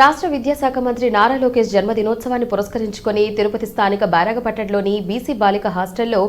రాష్ట్ర విద్యాశాఖ మంత్రి నారా లోకేష్ జన్మదినోత్సవాన్ని పురస్కరించుకొని తిరుపతి స్థానిక బారాగపట్టణలోని బీసీ బాలిక హాస్టల్లో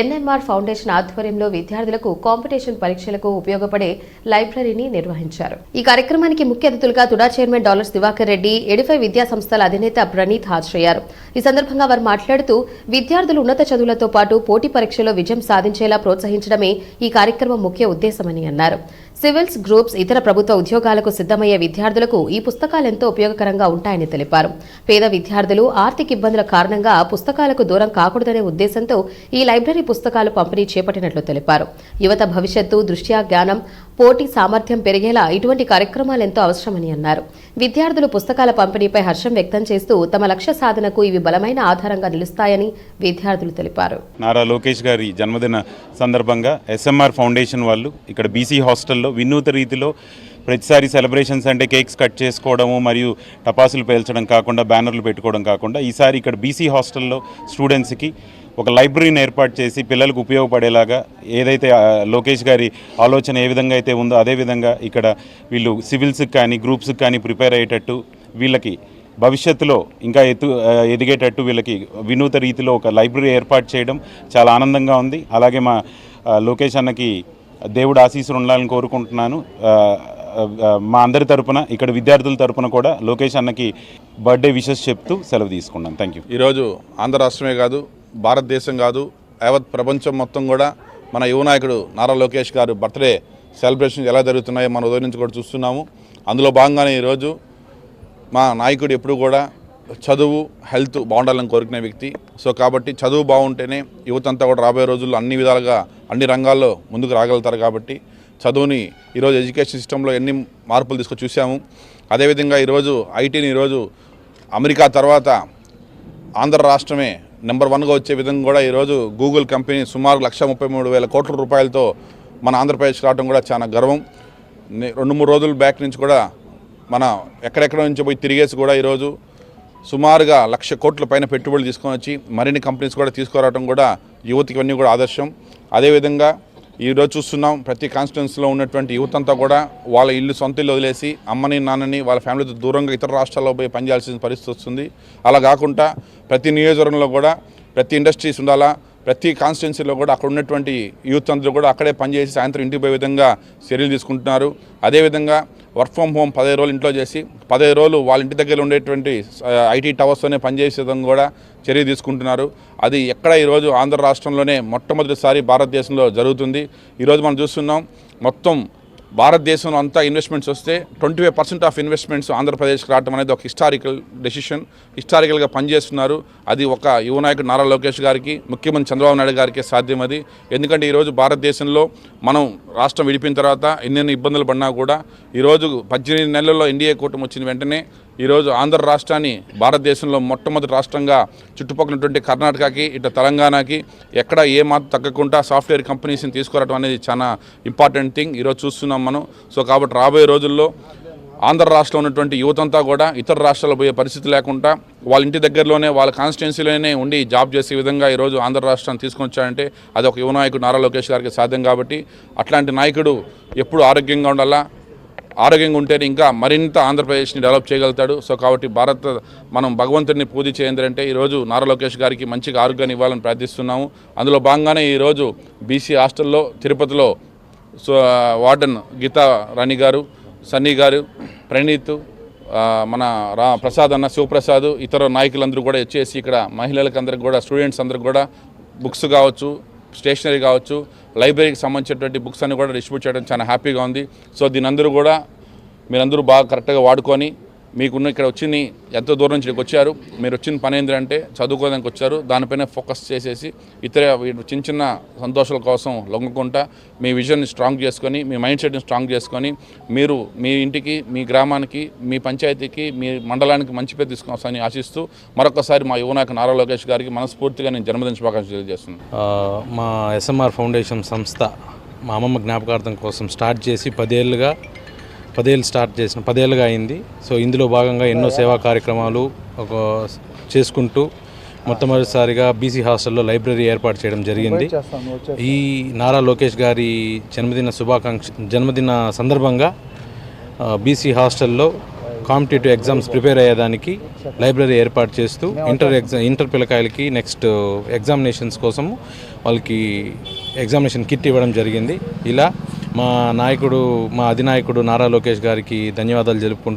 ఎన్ఎంఆర్ ఫౌండేషన్ ఆధ్వర్యంలో విద్యార్థులకు కాంపిటీషన్ పరీక్షలకు ఉపయోగపడే లైబ్రరీని నిర్వహించారు. ఈ కార్యక్రమానికి ముఖ్య అతిథులుగా TUDA chairman dollars Diwakar Reddy Edify విద్యా సంస్థల అధినేత ప్రణీత్ హాజరయ్యారు. ఈ సందర్భంగా వారు మాట్లాడుతూ విద్యార్థులు ఉన్నత చదువులతో పాటు పోటీ పరీక్షలో విజయం సాధించేలా ప్రోత్సహించడమే ఈ కార్యక్రమం ముఖ్య ఉద్దేశమని అన్నారు. సివిల్స్ గ్రూప్స్ ఇతర ప్రభుత్వ ఉద్యోగాలకు సిద్ధమయ్యే విద్యార్థులకు ఈ పుస్తకాలు ఎంతో ఉపయోగకరంగా ఉంటాయని తెలిపారు. పేద విద్యార్థులు ఆర్థిక ఇబ్బందుల కారణంగా పుస్తకాలకు దూరం కాకూడదనే ఉద్దేశంతో ఈ లైబ్రరీ పుస్తకాలు పంపిణీ చేపట్టినట్లు తెలిపారు. యువత భవిష్యత్తు దృష్ట్యా జ్ఞానం పోటీ సామర్థ్యం పెరిగేలా ఇటువంటి కార్యక్రమాలు ఎంతో అవసరమని అన్నారు. విద్యార్థులు పుస్తకాల పంపిణీపై హర్షం వ్యక్తం చేస్తూ తమ లక్ష్య సాధనకు ఇవి బలమైన ఆధారంగా నిలుస్తాయని విద్యార్థులు తెలిపారు. నారా లోకేష్ గారి జన్మదిన సందర్భంగా ఎస్ఎంఆర్ ఫౌండేషన్ వాళ్ళు ఇక్కడ బీసీ హాస్టల్లో వినూత రీతిలో ప్రతిసారి సెలబ్రేషన్స్ అంటే కేక్స్ కట్ చేసుకోవడము మరియు టపాసులు పేల్చడం కాకుండా బ్యానర్లు పెట్టుకోవడం కాకుండా ఈసారి ఇక్కడ బీసీ హాస్టల్లో స్టూడెంట్స్కి ఒక లైబ్రరీని ఏర్పాటు చేసి పిల్లలకు ఉపయోగపడేలాగా ఏదైతే లోకేష్ గారి ఆలోచన ఏ విధంగా అయితే ఉందో అదే విధంగా ఇక్కడ వీళ్ళు సివిల్స్కి కానీ గ్రూప్స్కి కానీ ప్రిపేర్ అయ్యేటట్టు వీళ్ళకి భవిష్యత్తులో ఇంకా ఎత్తు ఎదిగేటట్టు వీళ్ళకి వినూత రీతిలో ఒక లైబ్రరీ ఏర్పాటు చేయడం చాలా ఆనందంగా ఉంది. అలాగే మా లోకేష్ అన్నకి దేవుడు ఆశీస్సులు ఉండాలని కోరుకుంటున్నాను. మా అందరి తరపున ఇక్కడ విద్యార్థుల తరపున కూడా లోకేష్ అన్నకి బర్త్డే విషెస్ చెప్తూ సెలవు తీసుకున్నాను. థ్యాంక్ యూ ఈరోజు ఆంధ్ర రాష్ట్రమే కాదు భారతదేశం కాదు యావత్ ప్రపంచం మొత్తం కూడా మన యువ నాయకుడు నారా లోకేష్ గారు బర్త్డే సెలబ్రేషన్స్ ఎలా జరుగుతున్నాయో మన ఉదయం నుంచి కూడా చూస్తున్నాము. అందులో భాగంగానే ఈరోజు మా నాయకుడు ఎప్పుడు కూడా చదువు హెల్త్ బాగుండాలని కోరుకునే వ్యక్తి. సో కాబట్టి చదువు బాగుంటేనే యువత అంతా కూడా రాబోయే రోజుల్లో అన్ని విధాలుగా అన్ని రంగాల్లో ముందుకు రాగలుగుతారు కాబట్టి చదువుని ఈరోజు ఎడ్యుకేషన్ సిస్టంలో ఎన్ని మార్పులు తీసుకొని చూసాము అదేవిధంగా ఈరోజు ఐటీని ఈరోజు అమెరికా తర్వాత ఆంధ్ర రాష్ట్రమే నెంబర్ వన్గా వచ్చే విధంగా కూడా ఈరోజు గూగుల్ కంపెనీ సుమారు లక్ష ముప్పై మూడు వేల కోట్ల రూపాయలతో మన ఆంధ్రప్రదేశ్ రావడం కూడా చాలా గర్వం. నే- రెండు మూడు రోజుల బ్యాక్ నుంచి కూడా మన ఎక్కడెక్కడ నుంచి పోయి తిరిగేసి కూడా ఈరోజు సుమారుగా లక్ష కోట్ల పైన పెట్టుబడులు తీసుకొని వచ్చి మరిన్ని కంపెనీస్ కూడా తీసుకురావడం కూడా యువతకి అన్నీ కూడా ఆదర్శం. అదేవిధంగా ఈరోజు చూస్తున్నాం ప్రతి కాన్స్టిట్యున్సీలో ఉన్నటువంటి యువత అంతా కూడా వాళ్ళ ఇల్లు సొంత ఇల్లు వదిలేసి అమ్మని నాన్నని వాళ్ళ ఫ్యామిలీతో దూరంగా ఇతర రాష్ట్రాల్లో పోయి పనిచేయాల్సిన పరిస్థితి వస్తుంది. అలా కాకుండా ప్రతి నియోజకవర్గంలో కూడా ప్రతి ఇండస్ట్రీస్ ఉండాలా ప్రతి కాన్స్టిట్యున్సీలో కూడా అక్కడ ఉన్నటువంటి యూత్ అందరూ కూడా అక్కడే పనిచేసి సాయంత్రం ఇంటికి పోయే విధంగా చర్యలు తీసుకుంటున్నారు. అదేవిధంగా వర్క్ ఫ్రమ్ హోమ్ పదిహేను రోజులు ఇంట్లో చేసి పదిహేను రోజులు వాళ్ళ ఇంటి దగ్గర ఉండేటువంటి ఐటీ టవర్స్తోనే పనిచేసే విధంగా కూడా చర్య తీసుకుంటున్నారు. అది ఎక్కడ ఈరోజు ఆంధ్ర రాష్ట్రంలోనే మొట్టమొదటిసారి భారతదేశంలో జరుగుతుంది. ఈరోజు మనం చూస్తున్నాం మొత్తం భారతదేశంలో అంతా ఇన్వెస్ట్మెంట్స్ వస్తే twenty five percent of investments ఆంధ్రప్రదేశ్కి రావడం అనేది ఒక హిస్టారికల్ డెసిషన్ హిస్టారికల్గా పనిచేస్తున్నారు. అది ఒక యువ నాయకుడు నారా లోకేష్ గారికి ముఖ్యమంత్రి చంద్రబాబు నాయుడు గారికి సాధ్యం అది. ఎందుకంటే ఈరోజు భారతదేశంలో మనం రాష్ట్రం విడిపిన తర్వాత ఎన్నెన్నో ఇబ్బందులు పడినా కూడా ఈరోజు పద్దెనిమిది నెలల్లో ఎన్డీఏ కూటమి వచ్చిన వెంటనే ఈరోజు ఆంధ్ర రాష్ట్రాన్ని భారతదేశంలో మొట్టమొదటి రాష్ట్రంగా చుట్టుపక్కలటువంటి కర్ణాటకకి ఇటు తెలంగాణకి ఎక్కడ ఏ మాత్రం తగ్గకుండా సాఫ్ట్వేర్ కంపెనీస్ని తీసుకురావడం అనేది చాలా ఇంపార్టెంట్ థింగ్. ఈరోజు చూస్తున్నాం మనం. సో కాబట్టి రాబోయే రోజుల్లో ఆంధ్ర రాష్ట్రంలో ఉన్నటువంటి యువతంతా కూడా ఇతర రాష్ట్రాలు పోయే పరిస్థితి లేకుండా వాళ్ళ ఇంటి దగ్గరలోనే వాళ్ళ కాన్స్టిట్యున్సీలోనే ఉండి జాబ్ చేసే విధంగా ఈరోజు ఆంధ్ర రాష్ట్రాన్ని తీసుకొని అది ఒక యువ నాయకుడు నారా లోకేష్ గారికి సాధ్యం కాబట్టి అట్లాంటి నాయకుడు ఎప్పుడు ఆరోగ్యంగా ఉండాలా? ఆరోగ్యంగా ఉంటేనే ఇంకా మరింత ఆంధ్రప్రదేశ్ని డెవలప్ చేయగలుగుతాడు. సో కాబట్టి భారత్ మనం భగవంతుడిని పూజ చేయందంటే ఈరోజు నారా లోకేష్ గారికి మంచిగా ఆరోగ్యాన్ని ఇవ్వాలని ప్రార్థిస్తున్నాము. అందులో భాగంగానే ఈరోజు బీసీ హాస్టల్లో తిరుపతిలో సో వార్డెన్ గీతా రాణి గారు సన్నీ గారు ప్రణీత్ మన రా ప్రసాద్ అన్న శివప్రసాద్ ఇతర నాయకులందరూ కూడా వచ్చేసి ఇక్కడ మహిళలకు అందరికి కూడా స్టూడెంట్స్ అందరికి కూడా బుక్స్ కావచ్చు స్టేషనరీ కావచ్చు లైబ్రరీకి సంబంధించినటువంటి బుక్స్ అన్ని కూడా డిస్ట్రిబ్యూట్ చేయడం చాలా హ్యాపీగా ఉంది. సో దీని అందరూ కూడా మీరందరూ బాగా కరెక్ట్గా వాడుకొని మీకున్న ఇక్కడ వచ్చింది ఎంతో దూరం నుంచి ఇక్కడికి వచ్చారు. మీరు వచ్చిన పని ఏంటంటే చదువుకోవడానికి వచ్చారు. దానిపైన ఫోకస్ చేసేసి ఇతర చిన్న చిన్న సంతోషాల కోసం లొంగకుండా మీ విజన్ని స్ట్రాంగ్ చేసుకొని మీ మైండ్ సెట్ని స్ట్రాంగ్ చేసుకొని మీరు మీ ఇంటికి మీ గ్రామానికి మీ పంచాయతీకి మీ మండలానికి మంచి పేరు తీసుకొస్తానని ఆశిస్తూ మరొకసారి మా యువనాయక నారా లోకేష్ గారికి మనస్ఫూర్తిగా నేను జన్మదిన శుభాకాంక్షలు తెలియజేస్తున్నాను. మా ఎస్ఎంఆర్ ఫౌండేషన్ సంస్థ మా అమ్మమ్మ జ్ఞాపకార్థం కోసం స్టార్ట్ చేసి పదేళ్ళుగా పదేళ్ళు స్టార్ట్ చేసిన పదేళ్ళుగా అయింది. సో ఇందులో భాగంగా ఎన్నో సేవా కార్యక్రమాలు ఒక చేసుకుంటూ మొట్టమొదటిసారిగా బీసీ హాస్టల్లో లైబ్రరీ ఏర్పాటు చేయడం జరిగింది. ఈ నారా లోకేష్ గారి జన్మదిన శుభాకాంక్ష జన్మదిన సందర్భంగా బీసీ హాస్టల్లో కాంపిటేటివ్ ఎగ్జామ్స్ ప్రిపేర్ అయ్యేదానికి లైబ్రరీ ఏర్పాటు చేస్తూ ఇంటర్ ఎగ్జామ్ ఇంటర్ పిల్లకాయలకి నెక్స్ట్ ఎగ్జామినేషన్స్ కోసం వాళ్ళకి ఎగ్జామినేషన్ కిట్ ఇవ్వడం జరిగింది. ఇలా మా నాయకుడు మా అధినాయకుడు నారా లోకేష్ గారికి ధన్యవాదాలు తెలుపుకుంటూ